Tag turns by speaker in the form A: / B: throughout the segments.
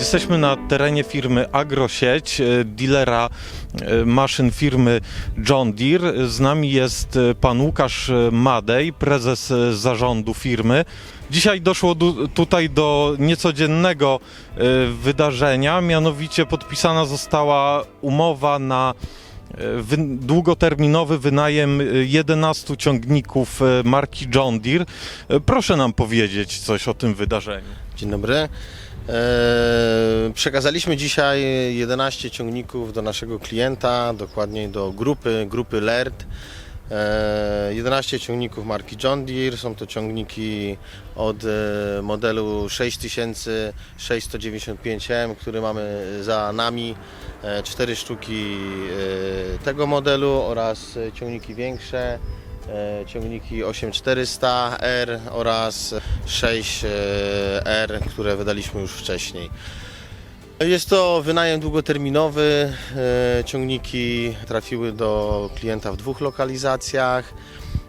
A: Jesteśmy na terenie firmy Agrosieć, e, dealera e, maszyn firmy John Deere. Z nami jest e, pan Łukasz Madej, prezes zarządu firmy. Dzisiaj doszło du- tutaj do niecodziennego wydarzenia, mianowicie podpisana została umowa na wy- długoterminowy wynajem e, 11 ciągników marki John Deere. Proszę nam powiedzieć coś o tym wydarzeniu.
B: Dzień dobry. Eee, Przekazaliśmy dzisiaj 11 ciągników do naszego klienta, dokładniej do grupy, grupy LERT. Eee, 11 ciągników marki John Deere. Są to ciągniki od e, modelu 6695M, który mamy za nami. E, Cztery sztuki e, tego modelu oraz ciągniki większe. E, ciągniki 8400R oraz 6R, które wydaliśmy już wcześniej. Jest to wynajem długoterminowy. E, Ciągniki trafiły do klienta w dwóch lokalizacjach.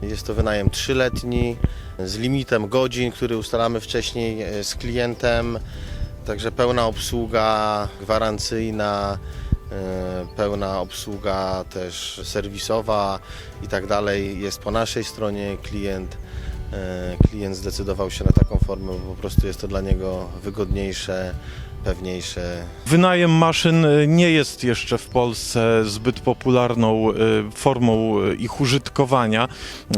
B: Jest to wynajem trzyletni z limitem godzin, który ustalamy wcześniej e, z klientem. Także pełna obsługa gwarancyjna, pełna obsługa też serwisowa i tak dalej jest po naszej stronie. Klient, e, klient zdecydował się na taką formę, bo po prostu jest to dla niego wygodniejsze, pewniejsze.
A: Wynajem maszyn y, nie jest jeszcze w Polsce zbyt popularną formą ich użytkowania.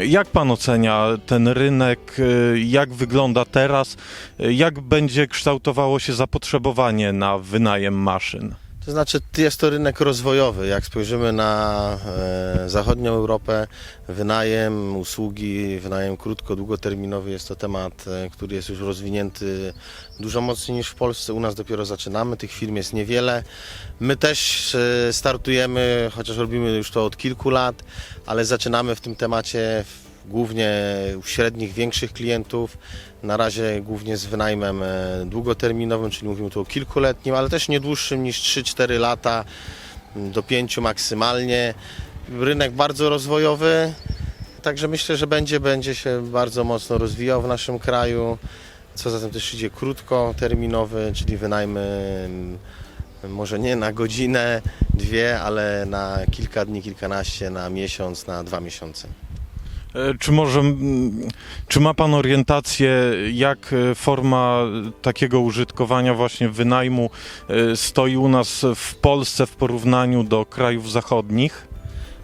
A: Jak pan ocenia ten rynek? Jak wygląda teraz? Jak będzie kształtowało się zapotrzebowanie na wynajem maszyn?
B: To znaczy jest to rynek rozwojowy. Jak spojrzymy na e, zachodnią Europę, wynajem, usługi, wynajem krótko, długoterminowy jest to temat, e, który jest już rozwinięty dużo mocniej niż w Polsce. U nas dopiero zaczynamy, tych firm jest niewiele. My też e, startujemy, chociaż robimy już to od kilku lat, ale zaczynamy w tym temacie w- głównie u średnich, większych klientów. Na razie głównie z wynajmem e, długoterminowym, czyli mówimy tu o kilkuletnim, ale też nie dłuższym niż 3-4 lata, m, do 5 maksymalnie. Rynek bardzo rozwojowy, także myślę, że będzie, będzie się bardzo mocno rozwijał w naszym kraju. Co za tym też idzie krótkoterminowy, czyli wynajmy m, może nie na godzinę, dwie, ale na kilka dni, kilkanaście, na miesiąc, na dwa miesiące.
A: E, Czy może, czy ma pan orientację, jak e, forma takiego użytkowania właśnie wynajmu e, stoi u nas w Polsce w porównaniu do krajów zachodnich?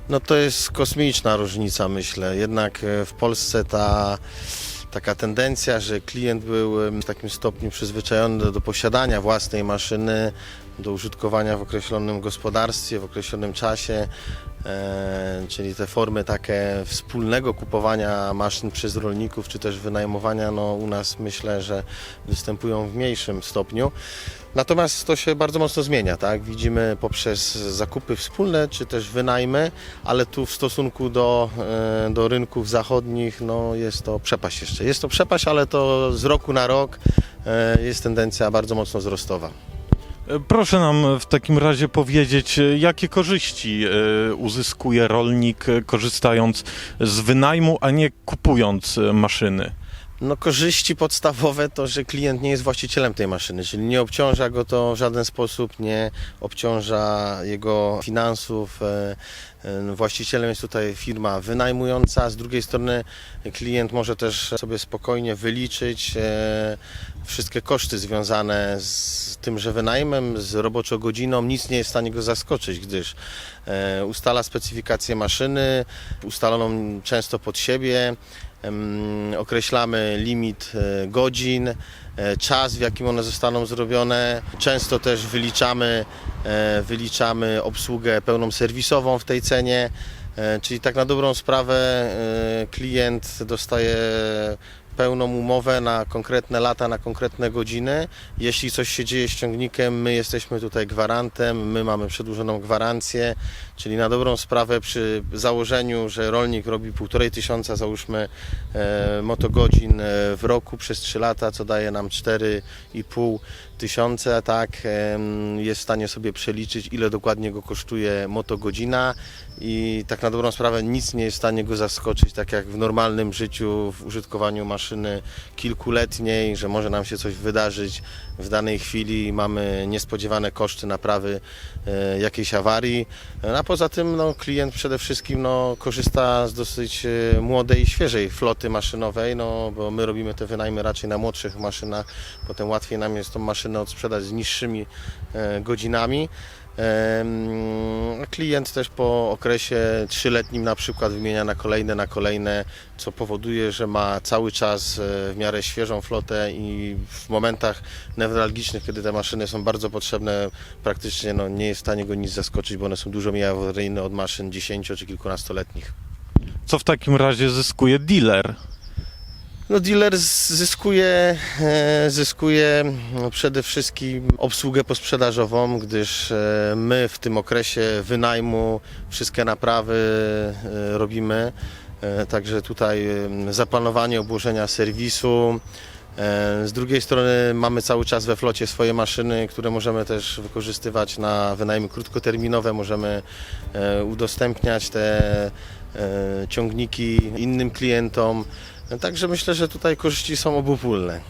B: No to jest kosmiczna różnica, myślę. Jednak w Polsce ta taka tendencja, że klient był w takim stopniu przyzwyczajony do, do posiadania własnej maszyny, do użytkowania w określonym gospodarstwie, w określonym czasie, e, czyli te formy takie wspólnego kupowania maszyn przez rolników, czy też wynajmowania, no u nas myślę, że występują w mniejszym stopniu. Natomiast to się bardzo mocno zmienia, tak? Widzimy poprzez zakupy wspólne, czy też wynajmy, ale tu w stosunku do, e, do rynków zachodnich, no jest to przepaść jeszcze. Jest to przepaść, ale to z roku na rok e, jest tendencja bardzo mocno wzrostowa.
A: Proszę nam w takim razie powiedzieć, jakie korzyści e, uzyskuje rolnik e, korzystając z wynajmu, a nie kupując e, maszyny?
B: No korzyści podstawowe to, że klient nie jest właścicielem tej maszyny, czyli nie obciąża go to w żaden sposób, nie obciąża jego finansów. E, e, Właścicielem jest tutaj firma wynajmująca, z drugiej strony klient może też sobie spokojnie wyliczyć e, wszystkie koszty związane z tymże wynajmem, z roboczą godziną. Nic nie jest w stanie go zaskoczyć, gdyż e, ustala specyfikację maszyny, ustaloną często pod siebie, określamy limit godzin, czas w jakim one zostaną zrobione. Często też wyliczamy, wyliczamy obsługę pełną serwisową w tej cenie. E, Czyli tak na dobrą sprawę e, klient dostaje pełną umowę na konkretne lata, na konkretne godziny. Jeśli coś się dzieje z ciągnikiem, my jesteśmy tutaj gwarantem, my mamy przedłużoną gwarancję, czyli na dobrą sprawę przy założeniu, że rolnik robi półtorej tysiąca, załóżmy, e, motogodzin e, w roku przez 3 lata, co daje nam 4,5 tysiące, tak, jest w stanie sobie przeliczyć, ile dokładnie go kosztuje motogodzina i tak na dobrą sprawę nic nie jest w stanie go zaskoczyć, tak jak w normalnym życiu, w użytkowaniu maszyny maszyny kilkuletniej, że może nam się coś wydarzyć w danej chwili, mamy niespodziewane koszty naprawy e, jakiejś awarii. A poza tym no, klient przede wszystkim no, korzysta z dosyć e, młodej, świeżej floty maszynowej, no, bo my robimy te wynajmy raczej na młodszych maszynach, potem łatwiej nam jest tą maszynę odsprzedać z niższymi e, godzinami. Klient też po okresie trzyletnim na przykład wymienia na kolejne, na kolejne, co powoduje, że ma cały czas e, w miarę świeżą flotę i w momentach newralgicznych, kiedy te maszyny są bardzo potrzebne, praktycznie no, nie jest w stanie go nic zaskoczyć, bo one są dużo mniej awaryjne od maszyn 10 czy kilkunastoletnich.
A: Co w takim razie zyskuje dealer?
B: No dealer zyskuje, e, zyskuje no, przede wszystkim obsługę posprzedażową, gdyż e, my w tym okresie wynajmu wszystkie naprawy e, robimy. Także tutaj zaplanowanie obłożenia serwisu. Z drugiej strony mamy cały czas we flocie swoje maszyny, które możemy też wykorzystywać na wynajmy krótkoterminowe. Możemy udostępniać te ciągniki innym klientom. Także myślę, że tutaj korzyści są obopólne.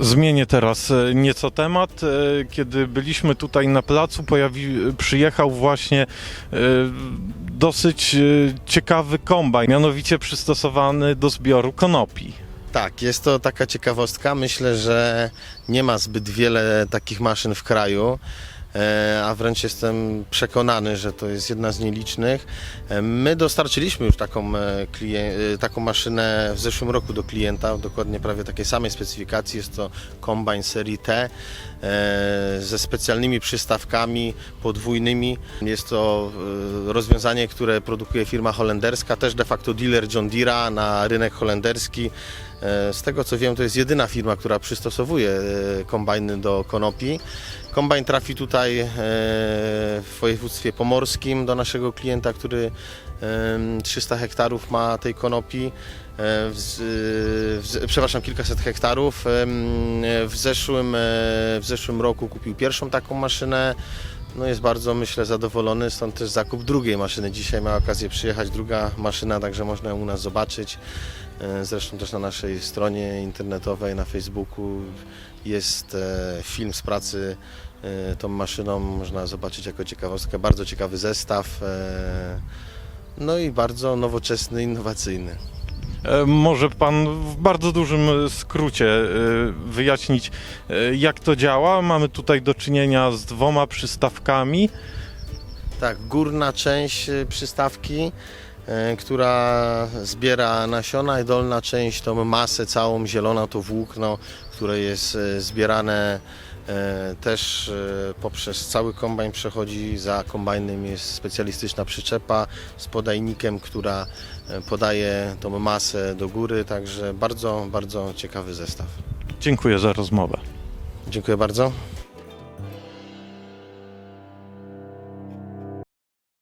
A: Zmienię teraz e, nieco temat. E, Kiedy byliśmy tutaj na placu, pojawi, przyjechał właśnie e, dosyć ciekawy kombajn, mianowicie przystosowany do zbioru konopi.
B: Tak, jest to taka ciekawostka. Myślę, że nie ma zbyt wiele takich maszyn w kraju. E, A wręcz jestem przekonany, że to jest jedna z nielicznych. E, My dostarczyliśmy już taką, e, taką maszynę w zeszłym roku do klienta, dokładnie prawie takiej samej specyfikacji. Jest to kombajn serii T ze specjalnymi przystawkami podwójnymi. Jest to rozwiązanie, które produkuje firma holenderska, też de facto dealer John Deere'a na rynek holenderski. E, Z tego co wiem, to jest jedyna firma, która przystosowuje e, kombajny do konopi. Kombajn trafi tutaj e, w województwie pomorskim do naszego klienta, który em, 300 hektarów ma tej konopi. W, w, przepraszam, kilkaset hektarów. W zeszłym, w zeszłym roku kupił pierwszą taką maszynę. No jest bardzo, myślę, zadowolony, stąd też zakup drugiej maszyny. Dzisiaj ma okazję przyjechać druga maszyna, także można ją u nas zobaczyć. E, Zresztą też na naszej stronie internetowej, na Facebooku jest e, film z pracy e, tą maszyną. Można zobaczyć jako ciekawostkę. Bardzo ciekawy zestaw. No i bardzo nowoczesny, innowacyjny.
A: Może pan w bardzo dużym skrócie wyjaśnić, jak to działa? Mamy tutaj do czynienia z dwoma przystawkami.
B: Tak, górna część przystawki, która zbiera nasiona i dolna część tą masę całą zielona to włókno, które jest e, zbierane e, też e, poprzez cały kombajn przechodzi. Za kombajnem jest specjalistyczna przyczepa z podajnikiem, która e, podaje tą masę do góry, także bardzo, bardzo ciekawy zestaw.
A: Dziękuję za rozmowę.
B: Dziękuję bardzo.